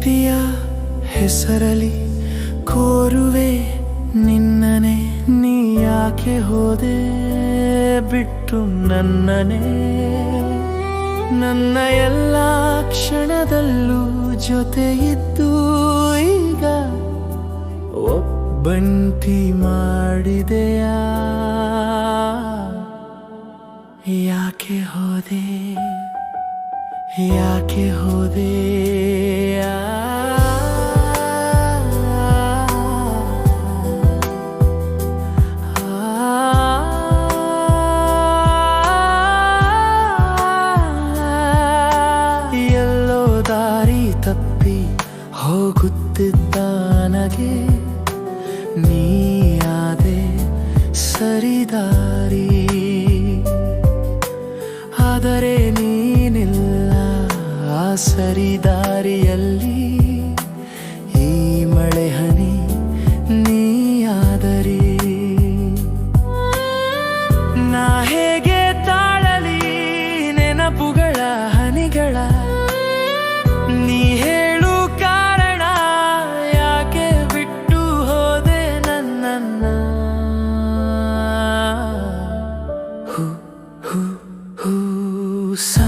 ಪ್ರೀತಿಯ ಹೆಸರಲಿ ಕೋರುವೆ ನಿನ್ನನೆ, ನೀ ಯಾಕೆ ಹೋದೆ ಬಿಟ್ಟು ನನ್ನನೆ? ನನ್ನ ಎಲ್ಲ ಕ್ಷಣದಲ್ಲೂ ಜೊತೆ ಇದ್ದು ಈಗ ಒಬ್ಬಂಟಿ ಮಾಡಿದೆಯಾ? ಯಾಕೆ ಹೋದೆ? ಯಾಕೆ ಹೋದೆ? ಎಲ್ಲೋ ದಾರಿ ತಪ್ಪಿ ಹೋಗುತ್ತಿದ್ದ ನನಗೆ ನೀಯಾದೆ ಸರಿದಾರಿ ಆದರೆ ಸರಿದಾರಿಯಲ್ಲಿ ಈ ಮಳೆ ಹನಿ ನೀಯಾದರಿ. ನಾ ಹೇಗೆ ತಾಳಲಿ ನೆನಪುಗಳ ಹನಿಗಳ. ನೀ ಹೇಳು ಕಾರಣ, ಯಾಕೆ ಬಿಟ್ಟು ಹೋದೆ ನನ್ನ ಹೂ ಹೂ ಹೂ, ಸ